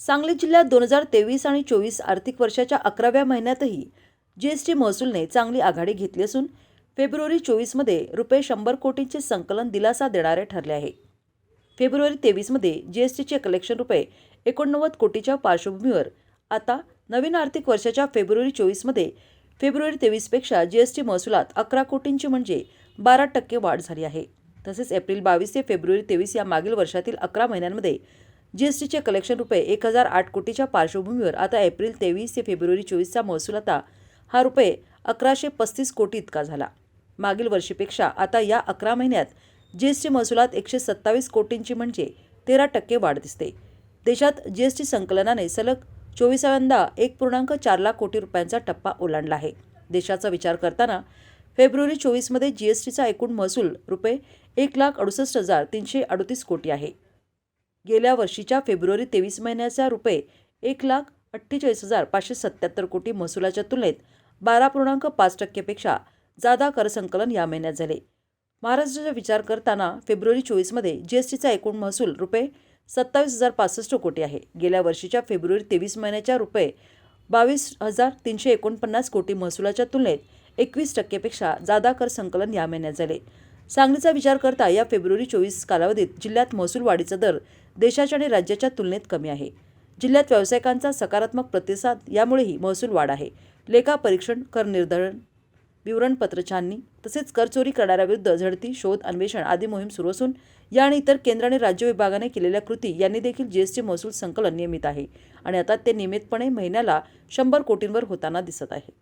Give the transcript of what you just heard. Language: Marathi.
सांगली जिल्ह्यात दोन हजार तेवीस आणि चोवीस आर्थिक वर्षाच्या अकराव्या महिन्यातही जी एस टी महसूलने चांगली आघाडी घेतली असून फेब्रुवारी चोवीसमध्ये रुपये शंभर कोटींचे संकलन दिलासा देणारे ठरले आहे. फेब्रुवारी तेवीसमध्ये जी एस टीचे कलेक्शन रुपये एकोणनव्वद कोटीच्या पार्श्वभूमीवर आता नवीन आर्थिक वर्षाच्या फेब्रुवारी चोवीसमध्ये फेब्रुवारी तेवीसपेक्षा जी एस टी महसुलात अकरा कोटींची म्हणजे बारा टक्के वाढ झाली आहे. तसेच एप्रिल बावीस ते फेब्रुवारी तेवीस या मागील वर्षातील अकरा महिन्यांमध्ये जीएसटीचे कलेक्शन रुपये एक हजार आठ कोटीच्या पार्श्वभूमीवर आता एप्रिल तेवीस ते फेब्रुवारी चोवीसचा महसूल आता हा रुपये अकराशे पस्तीस कोटी इतका झाला. मागील वर्षीपेक्षा आता या अकरा महिन्यात जीएसटी महसुलात एकशे सत्तावीस कोटींची म्हणजे तेरा टक्के वाढ दिसते. देशात जीएसटी संकलनाने सलग चोवीसाव्यांदा एक पूर्णांक चार लाख कोटी रुपयांचा टप्पा ओलांडला आहे. देशाचा विचार करताना फेब्रुवारी चोवीसमध्ये जीएसटीचा एकूण महसूल रुपये एक लाख अडुसष्ट हजार तीनशे अडतीस कोटी आहे. गेल्या वर्षीच्या फेब्रुवारी तेवीस महिन्याचा रुपये एक लाख अठ्ठेचाळीस हजार पाचशे सत्याहत्तर कोटी महसुलाच्या तुलनेत बारा पूर्णांक पाच टक्केपेक्षा जादा कर संकलन या महिन्यात झाले. महाराष्ट्राचा विचार करताना फेब्रुवारी चोवीसमध्ये जी एस टीचा एकूण महसूल रुपये सत्तावीस हजार पासष्ट कोटी आहे. गेल्या वर्षीच्या फेब्रुवारी तेवीस महिन्याच्या रुपये बावीस हजार तीनशे एकोणपन्नास कोटी महसुलाच्या तुलनेत एकवीस टक्केपेक्षा जादा कर संकलन या महिन्यात झाले. सांगलीचा विचार करता या फेब्रुवारी चोवीस कालावधीत जिल्ह्यात महसूल वाढीचा दर देशाच्या आणि राज्याच्या तुलनेत कमी आहे. जिल्ह्यात व्यावसायिकांचा सकारात्मक प्रतिसाद यामुळेही महसूल वाढ आहे. लेखा परीक्षण कर निर्धारण विवरणपत्र छाननी तसेच करचोरी करणाऱ्याविरुद्ध झडती शोध अन्वेषण आदी मोहीम सुरू असून या आणि इतर केंद्र आणि राज्य विभागाने केलेल्या कृती यांनी देखील जीएसटी महसूल संकलन नियमित आहे. आणि आता ते नियमितपणे महिन्याला शंभर कोटींवर होताना दिसत आहे